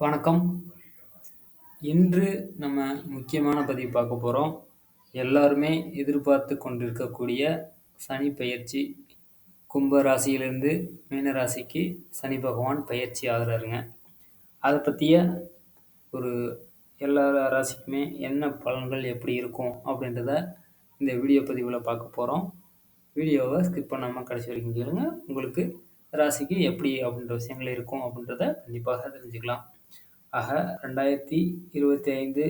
வணக்கம். இன்று நம்ம முக்கியமான பதிவு பார்க்க போகிறோம் எல்லாருமே எதிர்பார்த்து கொண்டிருக்கக்கூடிய சனி பயிற்சி கும்ப ராசியிலிருந்து மீன ராசிக்கு சனி பகவான் பயிற்சி ஆகிறாருங்க அதை பற்றிய ஒரு எல்லா ராசிக்குமே என்ன பலன்கள் எப்படி இருக்கும் அப்படின்றத இந்த வீடியோ பதிவில் பார்க்க போகிறோம் வீடியோவை ஸ்கிப் பண்ணாமல் கடைசி வரைக்கும் கேளுங்க. உங்களுக்கு ராசிக்கு எப்படி அப்படின்ற விஷயங்கள் இருக்கும் அப்படின்றத கண்டிப்பாக தெரிஞ்சுக்கலாம். ஆக ரெண்டாயிரத்தி இருபத்தி ஐந்து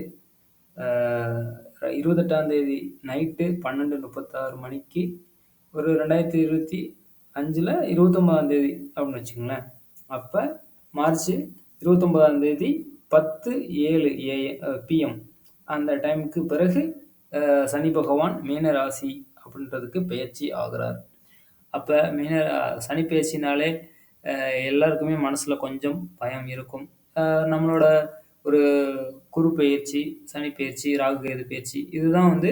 இருபத்தெட்டாம் தேதி நைட்டு பன்னெண்டு முப்பத்தாறு மணிக்கு ஒரு ரெண்டாயிரத்தி இருபத்தி அஞ்சில் இருபத்தொம்பதாம் தேதி அப்படின்னு வச்சுங்களேன் அப்போ மார்ச் இருபத்தொம்பதாம் தேதி பத்து ஏழு ஏ பிஎம் அந்த டைமுக்கு பிறகு சனி பகவான் மீனராசி அப்படின்றதுக்கு பயிற்சி ஆகிறார். அப்போ மீன சனி பயிற்சினாலே எல்லாருக்குமே மனசில் கொஞ்சம் பயம் இருக்கும். நம்மளோட ஒரு குரு பயிற்சி சனி பயிற்சி ராகு கேது பயிற்சி இதுதான் வந்து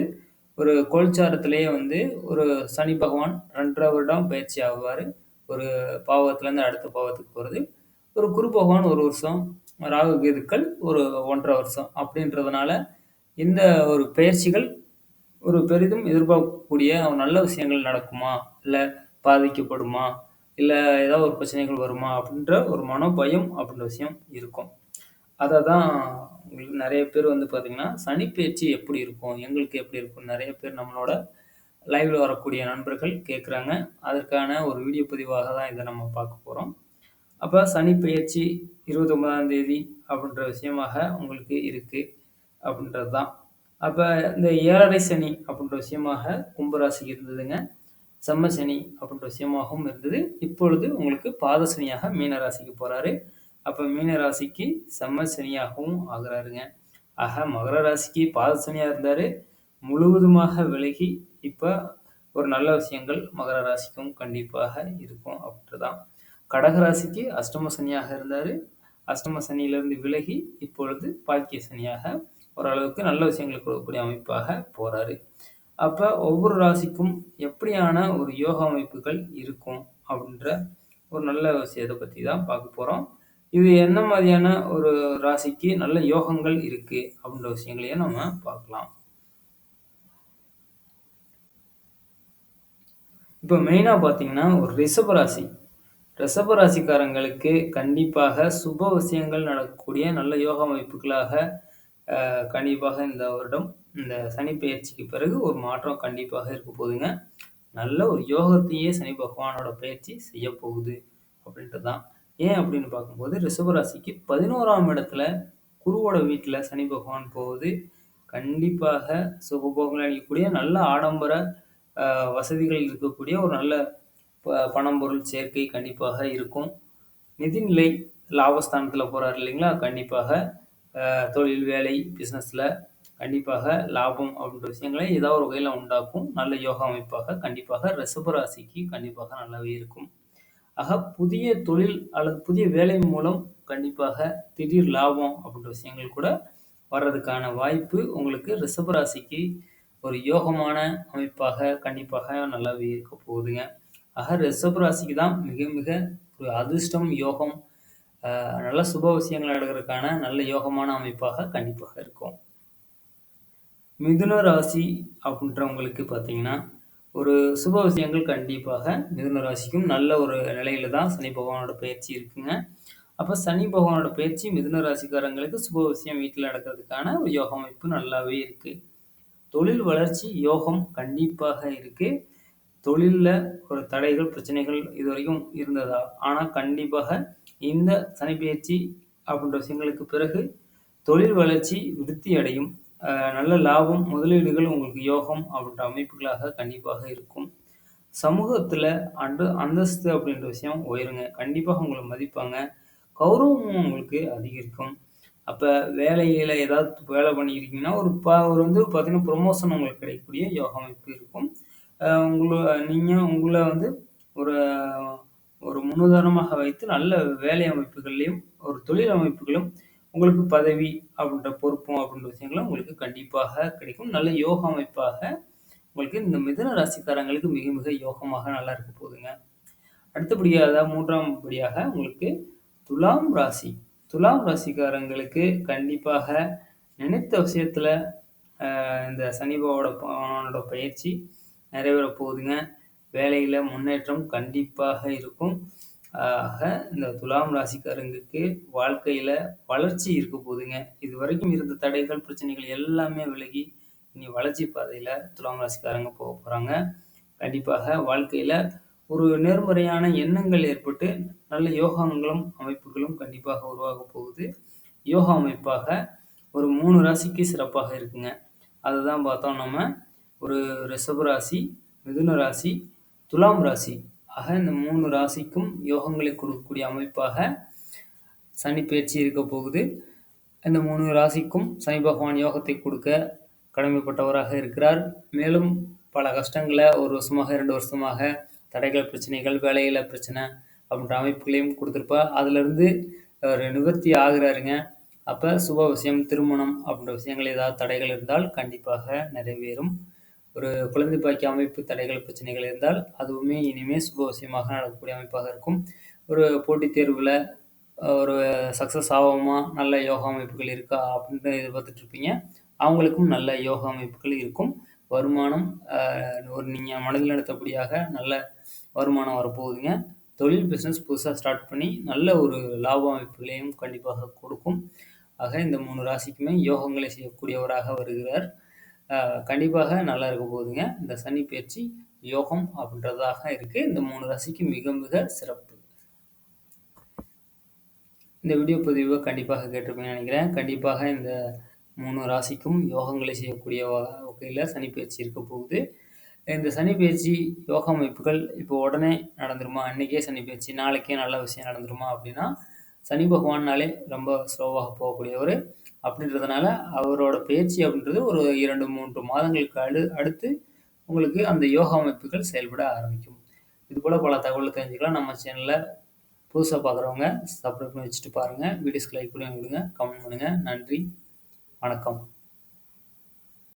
ஒரு கோல்சாரத்திலேயே வந்து ஒரு சனி பகவான் 2 1/2 வருடம் பயிற்சி ஆகுவார் ஒரு பாவத்துலேருந்து அடுத்த பாவத்துக்கு போகிறது ஒரு குரு பகவான் ஒரு வருஷம், ராகு கேதுக்கள் ஒரு 1 1/2 வருஷம் அப்படின்றதுனால இந்த ஒரு பயிற்சிகள் ஒரு பெரிதும் எதிர்பார்க்கக்கூடிய நல்ல விஷயங்கள் நடக்குமா? இல்லை பாதிக்கப்படுமா? இல்லை ஏதாவது ஒரு பிரச்சனைகள் வருமா? அப்படின்ற ஒரு மனோபயம் அப்படின்ற விஷயம் இருக்கும். அதை தான் உங்களுக்கு நிறைய பேர் வந்து பார்த்திங்கன்னா சனிப்பயிற்சி எப்படி இருக்கும்? எங்களுக்கு எப்படி இருக்கும்? நிறைய பேர் நம்மளோட லைவில் வரக்கூடிய நண்பர்கள் கேட்குறாங்க. அதற்கான ஒரு வீடியோ பதிவாக தான் இதை நம்ம பார்க்க போகிறோம் அப்போ சனி பெயர்ச்சி 29ஆம் தேதி அப்படின்ற விஷயமாக உங்களுக்கு இருக்குது அப்படின்றது தான். அப்போ இந்த ஏழரை சனி அப்படின்ற விஷயமாக கும்பராசிக்கு இருந்ததுங்க. செம்ம சனி அப்படின்ற விஷயமாகவும் இருந்தது. இப்பொழுது உங்களுக்கு பாத சனியாக போகிறாரு அப்போ மீனராசிக்கு அப்ப செம்ம சனியாகவும் ஆகிறாருங்க. ஆக மகர ராசிக்கு பாத இருந்தார். முழுவதுமாக விலகி இப்போ ஒரு நல்ல விஷயங்கள் மகர ராசிக்கும் கண்டிப்பாக இருக்கும் அப்படின்றதான். கடக ராசிக்கு அஷ்டம சனியாக இருந்தார். அஷ்டம சனியிலிருந்து விலகி இப்பொழுது பாக்கிய சனியாக ஓரளவுக்கு நல்ல விஷயங்கள் கொடுக்கக்கூடிய அமைப்பாக போகிறாரு அப்போ ஒவ்வொரு ராசிக்கும் எப்படியான ஒரு யோக அமைப்புகள் இருக்கும் அப்படின்ற ஒரு நல்ல விஷயத்தை பற்றி தான் பார்க்க போகிறோம் இது என்ன மாதிரியான ஒரு ராசிக்கு நல்ல யோகங்கள் இருக்குது அப்படின்ற விஷயங்களையும் நம்ம பார்க்கலாம். இப்போ மெயினாக பார்த்தீங்கன்னா, ஒரு ரிஷப ராசி. ரிஷப ராசிக்காரங்களுக்கு கண்டிப்பாக சுப விஷயங்கள் நடக்கக்கூடிய நல்ல யோக அமைப்புகளாக கண்டிப்பாக இந்த வருடம் இந்த சனி பயிற்சிக்கு பிறகு ஒரு மாற்றம் கண்டிப்பாக இருக்க போகுதுங்க. நல்ல ஒரு யோகத்தையே சனி பகவானோட பயிற்சி செய்ய போகுது அப்படின்றது தான். ஏன் அப்படின்னு பார்க்கும்போது ரிஷபராசிக்கு பதினோராம் இடத்துல குருவோட வீட்டில் சனி பகவான் போகுது. கண்டிப்பாக சுகபோகங்கள் அளிக்கக்கூடிய நல்ல ஆடம்பர வசதிகள் இருக்கக்கூடிய ஒரு நல்ல ப பணம், பொருள் சேர்க்கை கண்டிப்பாக இருக்கும். நிதிநிலை லாபஸ்தானத்தில் போகிறார் இல்லைங்களா? கண்டிப்பாக தொழில், வேலை, பிஸ்னஸில் கண்டிப்பாக லாபம் அப்படின்ற விஷயங்களை ஏதாவது ஒரு வகையில் உண்டாக்கும். நல்ல யோகா அமைப்பாக கண்டிப்பாக ரிஷபராசிக்கு கண்டிப்பாக நல்லாவே இருக்கும். ஆக புதிய தொழில் அல்லது புதிய வேலை மூலம் கண்டிப்பாக திடீர் லாபம் அப்படின்ற விஷயங்கள் கூட வர்றதுக்கான வாய்ப்பு உங்களுக்கு ரிஷபராசிக்கு ஒரு யோகமான அமைப்பாக கண்டிப்பாக நல்லாவே இருக்க போகுதுங்க. ஆக ரிஷபராசிக்கு தான் மிக மிக ஒரு அதிர்ஷ்டம், யோகம் நல்ல சுப விஷயங்கள் நடக்கிறதுக்கான நல்ல யோகமான அமைப்பாக கண்டிப்பாக இருக்கும். மிதுன ராசி அப்படின்றவங்களுக்கு பார்த்தீங்கன்னா, ஒரு சுப விஷயங்கள் கண்டிப்பாக மிதுன ராசிக்கும் நல்ல ஒரு நிலையில தான் சனி பகவானோட பயிற்சி இருக்குங்க. அப்போ சனி பகவானோட பயிற்சி மிதுன ராசிக்காரங்களுக்கு சுப விஷயம் வீட்டில் நடக்கிறதுக்கான ஒரு யோக அமைப்பு நல்லாவே இருக்குது தொழில் வளர்ச்சி யோகம் கண்டிப்பாக இருக்குது தொழிலில் ஒரு தடைகள், பிரச்சனைகள் இதுவரைக்கும் இருந்ததா? ஆனால் கண்டிப்பாக இந்த சனி பயிற்சி அப்படின்ற விஷயங்களுக்கு பிறகு தொழில் வளர்ச்சி விருத்தி அடையும். அ நல்ல லாபம், முதலீடுகள் உங்களுக்கு யோகம் அப்படின்ற அமைப்புகளாக கண்டிப்பாக இருக்கும். சமூகத்தில் அண்டு அந்தஸ்து அப்படின்ற விஷயம் உயருங்க. கண்டிப்பாக உங்கள மதிப்பாங்க. கௌரவமும் உங்களுக்கு அதிகரிக்கும். அப்ப வேலையில ஏதாவது வேலை பண்ணியிருக்கீங்கன்னா, ஒரு ப ஒரு வந்து பார்த்தீங்கன்னா, புரமோஷன் உங்களுக்கு கிடைக்கக்கூடிய யோக அமைப்பு இருக்கும். அ உங்கள நீங்க உங்கள வந்து ஒரு ஒரு முன்னுதாரணமாக வைத்து நல்ல வேலை அமைப்புகள்லயும், ஒரு தொழில் அமைப்புகளும் உங்களுக்கு பதவி அப்படின்ற பொறுப்பும் அப்படின்ற விஷயங்களும் உங்களுக்கு கண்டிப்பாக கிடைக்கும். நல்ல யோக அமைப்பாக உங்களுக்கு இந்த மிதன ராசிக்காரங்களுக்கு மிக மிக யோகமாக நல்லா இருக்க போகுதுங்க. அடுத்தபடியாக மூன்றாம் படியாக உங்களுக்கு துலாம் ராசி. துலாம் ராசிக்காரங்களுக்கு கண்டிப்பாக நினைத்த விஷயத்தில் இந்த சனிபாவோட பவனோட பயிற்சி நிறைவேற போகுதுங்க வேலையில் முன்னேற்றம் கண்டிப்பாக இருக்கும் ஆக இந்த துலாம் ராசிக்காரங்களுக்கு வாழ்க்கையில் வளர்ச்சி இருக்க போகுதுங்க இது வரைக்கும் இருந்த தடைகள் பிரச்சனைகள் எல்லாமே விலகி இனி வளர்ச்சி பாதையில் துலாம் ராசிக்காரங்க போக போகிறாங்க கண்டிப்பாக வாழ்க்கையில் ஒரு நேர்மறையான எண்ணங்கள் ஏற்பட்டு நல்ல யோகாங்களும் அமைப்புகளும் கண்டிப்பாக உருவாக போகுது. யோகா அமைப்பாக ஒரு மூணு ராசிக்கு சிறப்பாக இருக்குங்க. அதுதான் பார்த்தோம் நம்ம. ஒரு ரிஷப ராசி மிதுன ராசி துலாம் ராசி. ஆக இந்த மூணு ராசிக்கும் யோகங்களை கொடுக்கக்கூடிய அமைப்பாக சனி பயிற்சி இருக்க போகுது. இந்த மூணு ராசிக்கும் சனி பகவான் யோகத்தை கொடுக்க கடமைப்பட்டவராக இருக்கிறார். மேலும் பல கஷ்டங்களை ஒரு வருஷமாக இரண்டு வருஷமாக தடைகள் பிரச்சனைகள் வேலையில் பிரச்சனை அப்படின்ற அமைப்புகளையும் கொடுத்துருப்பா அதுலேருந்து அவர் நிவர்த்தி ஆகிறாருங்க. அப்போ சுப விஷயம் திருமணம் அப்படின்ற விஷயங்கள் ஏதாவது தடைகள் இருந்தால் கண்டிப்பாக நிறைவேறும். ஒரு குழந்தை பாக்கிய அமைப்பு தடைகள் பிரச்சனைகள் இருந்தால் அதுவுமே இனிமேல் சுப விஷயமாக நடக்கக்கூடிய அமைப்பாக இருக்கும். ஒரு போட்டித் தேர்வில் ஒரு சக்ஸஸ் ஆகுமா நல்ல யோகா அமைப்புகள் இருக்கா அப்படின்னு எதிர்பார்த்துட்டு இருப்பீங்க அவங்களுக்கும் நல்ல யோகா அமைப்புகள் இருக்கும். வருமானம் ஒரு நீங்கள் மனதில் நடத்தபடியாக நல்ல வருமானம் வரப்போகுதுங்க. தொழில் பிஸ்னஸ் புதுசாக ஸ்டார்ட் பண்ணி நல்ல ஒரு லாப அமைப்புகளையும் கண்டிப்பாக கொடுக்கும். ஆக இந்த மூணு ராசிக்குமே யோகங்களை செய்யக்கூடியவராக வருகிறார். கண்டிப்பாக நல்லா இருக்க போகுதுங்க. இந்த சனி பயிற்சி யோகம் அப்படின்றதாக இருக்குது இந்த மூணு ராசிக்கு மிக மிக சிறப்பு. இந்த வீடியோ பதிவை கண்டிப்பாக கேட்டிருப்பீங்கன்னு நினைக்கிறேன். கண்டிப்பாக இந்த மூணு ராசிக்கும் யோகங்களை செய்யக்கூடிய வகையில் சனி பயிற்சி இருக்க போகுது. இந்த சனி பயிற்சி யோகா அமைப்புகள் இப்போ உடனே நடந்துருமா? அன்றைக்கே சனி பயிற்சி நாளைக்கே நல்ல விஷயம் நடந்துருமா அப்படின்னா சனி பகவான்னாலே ரொம்ப ஸ்லோவாக போகக்கூடியவர். அப்படின்றதுனால அவரோட பயிற்சி அப்படின்றது ஒரு இரண்டு மூன்று மாதங்களுக்கு அடு அடுத்து உங்களுக்கு அந்த யோகா அமைப்புகள் செயல்பட ஆரம்பிக்கும். இது போல் பல தகவல் தெரிஞ்சுக்கலாம். நம்ம சேனலில் புதுசாக பார்க்குறவங்க சப்ஸ்கிரைப் பண்ணி வச்சுட்டு பாருங்கள் வீடியோஸ்க்கு லைக் பண்ணி விடுங்க கமெண்ட் பண்ணுங்கள் நன்றி. வணக்கம்.